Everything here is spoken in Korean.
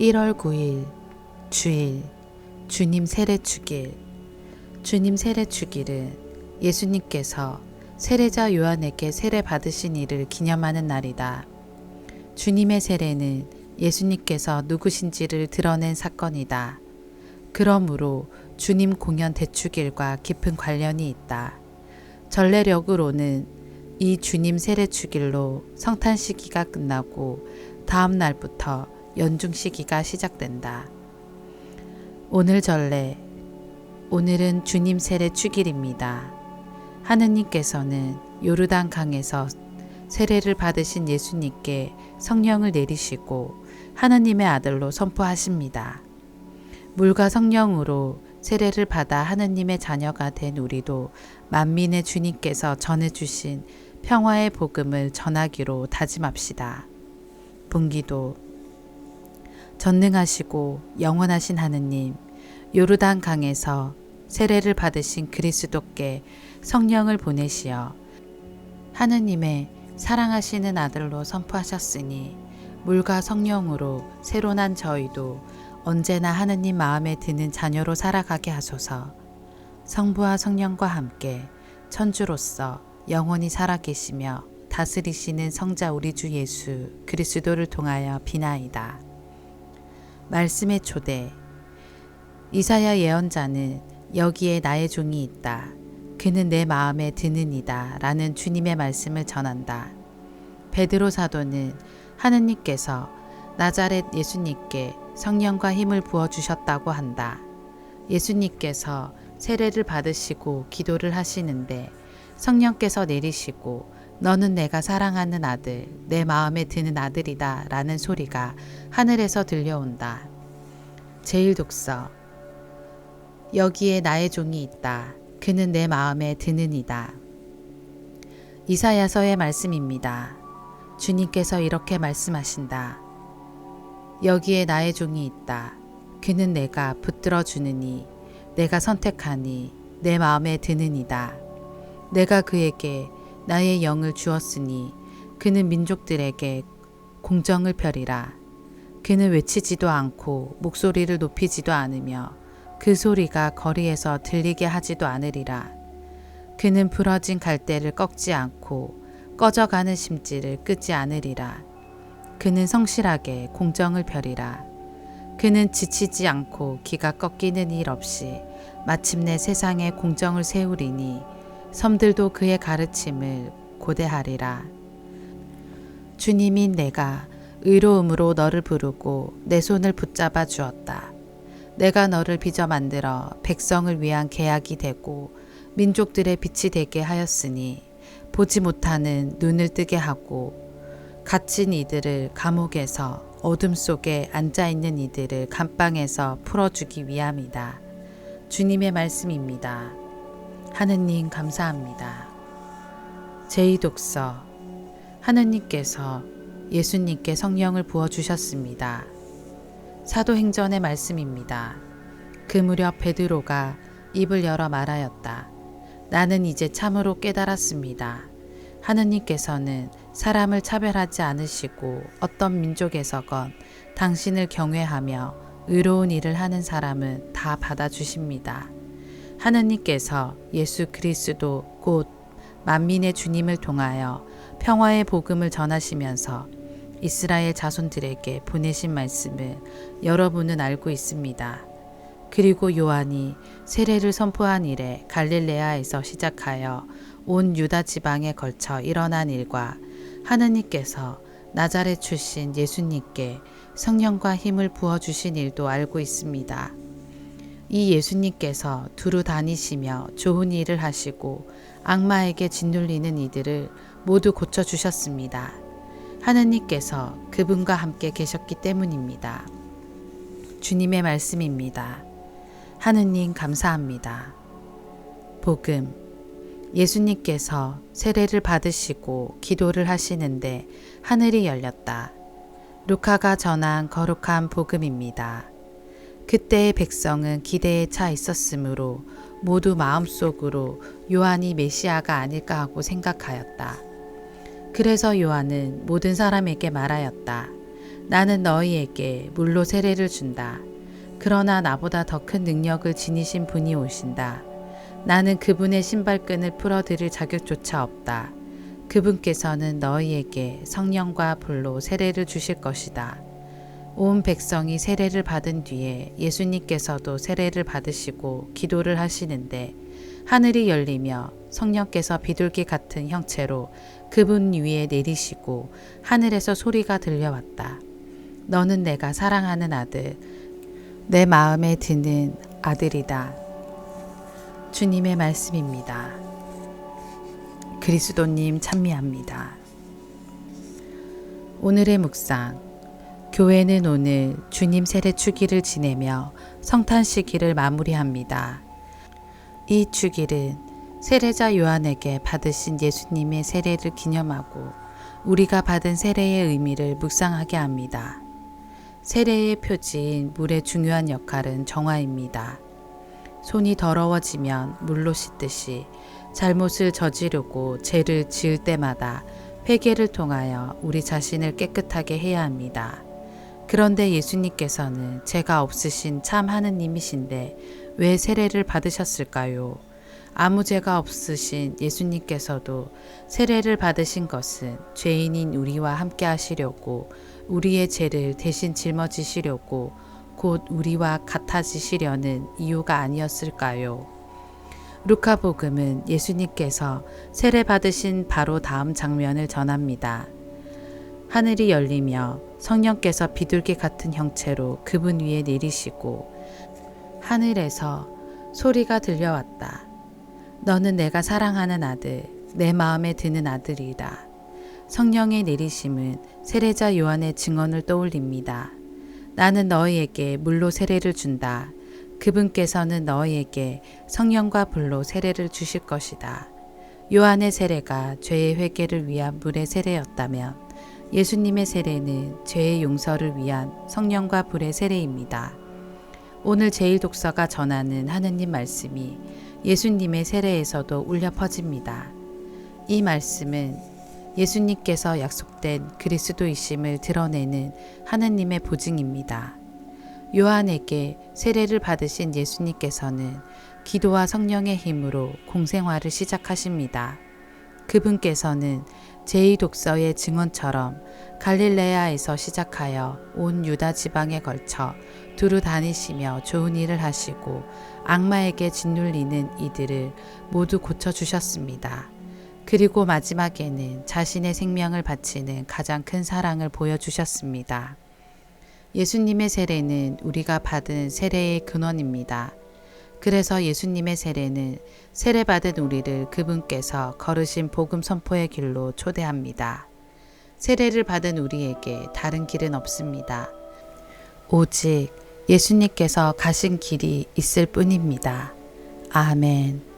1월 9일 주일 주님 세례 축일 주님 세례 축일은 예수님께서 세례자 요한에게 세례 받으신 일을 기념하는 날이다. 주님의 세례는 예수님께서 누구신지를 드러낸 사건이다. 그러므로 주님 공연 대축일과 깊은 관련이 있다. 전례력으로는 이 주님 세례 축일로 성탄 시기가 끝나고 다음 날부터 연중 시기가 시작된다. 오늘 전례 오늘은 주님 세례 축일입니다. 하느님께서는 요르단 강에서 세례를 받으신 예수님께 성령을 내리시고 하느님의 아들로 선포하십니다. 물과 성령으로 세례를 받아 하느님의 자녀가 된 우리도 만민의 주님께서 전해주신 평화의 복음을 전하기로 다짐합시다. 분기도 전능하시고 영원하신 하느님, 요르단 강에서 세례를 받으신 그리스도께 성령을 보내시어 하느님의 사랑하시는 아들로 선포하셨으니 물과 성령으로 새로 난 저희도 언제나 하느님 마음에 드는 자녀로 살아가게 하소서. 성부와 성령과 함께 천주로서 영원히 살아계시며 다스리시는 성자 우리 주 예수 그리스도를 통하여 비나이다. 말씀의 초대 이사야 예언자는 여기에 나의 종이 있다. 그는 내 마음에 드는이다. 라는 주님의 말씀을 전한다. 베드로 사도는 하느님께서 나자렛 예수님께 성령과 힘을 부어 주셨다고 한다. 예수님께서 세례를 받으시고 기도를 하시는데 성령께서 내리시고 너는 내가 사랑하는 아들, 내 마음에 드는 아들이다 라는 소리가 하늘에서 들려온다. 제일 독서 여기에 나의 종이 있다. 그는 내 마음에 드는이다. 이사야서의 말씀입니다. 주님께서 이렇게 말씀하신다. 여기에 나의 종이 있다. 그는 내가 붙들어 주느니 내가 선택하니 내 마음에 드는이다. 내가 그에게 나의 영을 주었으니 그는 민족들에게 공정을 펴리라. 그는 외치지도 않고 목소리를 높이지도 않으며 그 소리가 거리에서 들리게 하지도 않으리라. 그는 부러진 갈대를 꺾지 않고 꺼져가는 심지를 끄지 않으리라. 그는 성실하게 공정을 펴리라. 그는 지치지 않고 기가 꺾이는 일 없이 마침내 세상에 공정을 세우리니 섬들도 그의 가르침을 고대하리라. 주님인 내가 의로움으로 너를 부르고 내 손을 붙잡아 주었다. 내가 너를 빚어 만들어 백성을 위한 계약이 되고 민족들의 빛이 되게 하였으니 보지 못하는 눈을 뜨게 하고 갇힌 이들을 감옥에서 어둠 속에 앉아 있는 이들을 감방에서 풀어주기 위함이다. 주님의 말씀입니다. 하느님 감사합니다. 제2독서 하느님께서 예수님께 성령을 부어주셨습니다. 사도행전의 말씀입니다. 그 무렵 베드로가 입을 열어 말하였다. 나는 이제 참으로 깨달았습니다. 하느님께서는 사람을 차별하지 않으시고 어떤 민족에서건 당신을 경외하며 의로운 일을 하는 사람은 다 받아주십니다. 하느님께서 예수 그리스도 곧 만민의 주님을 통하여 평화의 복음을 전하시면서 이스라엘 자손들에게 보내신 말씀을 여러분은 알고 있습니다. 그리고 요한이 세례를 선포한 이래 갈릴레아에서 시작하여 온 유다 지방에 걸쳐 일어난 일과 하느님께서 나자렛 출신 예수님께 성령과 힘을 부어 주신 일도 알고 있습니다. 이 예수님께서 두루 다니시며 좋은 일을 하시고 악마에게 짓눌리는 이들을 모두 고쳐 주셨습니다. 하느님께서 그분과 함께 계셨기 때문입니다. 주님의 말씀입니다. 하느님 감사합니다. 복음 예수님께서 세례를 받으시고 기도를 하시는데 하늘이 열렸다. 루카가 전한 거룩한 복음입니다. 그때의 백성은 기대에 차 있었으므로 모두 마음속으로 요한이 메시아가 아닐까 하고 생각하였다. 그래서 요한은 모든 사람에게 말하였다. 나는 너희에게 물로 세례를 준다. 그러나 나보다 더 큰 능력을 지니신 분이 오신다. 나는 그분의 신발끈을 풀어드릴 자격조차 없다. 그분께서는 너희에게 성령과 불로 세례를 주실 것이다. 온 백성이 세례를 받은 뒤에 예수님께서도 세례를 받으시고 기도를 하시는데 하늘이 열리며 성령께서 비둘기 같은 형체로 그분 위에 내리시고 하늘에서 소리가 들려왔다. 너는 내가 사랑하는 아들, 내 마음에 드는 아들이다. 주님의 말씀입니다. 그리스도님 찬미합니다. 오늘의 묵상. 교회는 오늘 주님 세례 주기를 지내며 성탄 시기를 마무리합니다. 이 주기는 세례자 요한에게 받으신 예수님의 세례를 기념하고 우리가 받은 세례의 의미를 묵상하게 합니다. 세례의 표지인 물의 중요한 역할은 정화입니다. 손이 더러워지면 물로 씻듯이 잘못을 저지르고 죄를 지을 때마다 회개를 통하여 우리 자신을 깨끗하게 해야 합니다. 그런데 예수님께서는 죄가 없으신 참 하느님이신데 왜 세례를 받으셨을까요? 아무 죄가 없으신 예수님께서도 세례를 받으신 것은 죄인인 우리와 함께 하시려고 우리의 죄를 대신 짊어지시려고 곧 우리와 같아지시려는 이유가 아니었을까요? 루카복음은 예수님께서 세례 받으신 바로 다음 장면을 전합니다. 하늘이 열리며 성령께서 비둘기 같은 형체로 그분 위에 내리시고 하늘에서 소리가 들려왔다. 너는 내가 사랑하는 아들, 내 마음에 드는 아들이다. 성령의 내리심은 세례자 요한의 증언을 떠올립니다. 나는 너희에게 물로 세례를 준다. 그분께서는 너희에게 성령과 불로 세례를 주실 것이다. 요한의 세례가 죄의 회개를 위한 물의 세례였다면 예수님의 세례는 죄의 용서를 위한 성령과 불의 세례입니다. 오늘 제일 독서가 전하는 하느님 말씀이 예수님의 세례에서도 울려 퍼집니다. 이 말씀은 예수님께서 약속된 그리스도이심을 드러내는 하느님의 보증입니다. 요한에게 세례를 받으신 예수님께서는 기도와 성령의 힘으로 공생활을 시작하십니다. 그분께서는 제2독서의 증언처럼 갈릴레아에서 시작하여 온 유다 지방에 걸쳐 두루 다니시며 좋은 일을 하시고 악마에게 짓눌리는 이들을 모두 고쳐주셨습니다. 그리고 마지막에는 자신의 생명을 바치는 가장 큰 사랑을 보여주셨습니다. 예수님의 세례는 우리가 받은 세례의 근원입니다. 그래서 예수님의 세례는 세례받은 우리를 그분께서 걸으신 복음 선포의 길로 초대합니다. 세례를 받은 우리에게 다른 길은 없습니다. 오직 예수님께서 가신 길이 있을 뿐입니다. 아멘.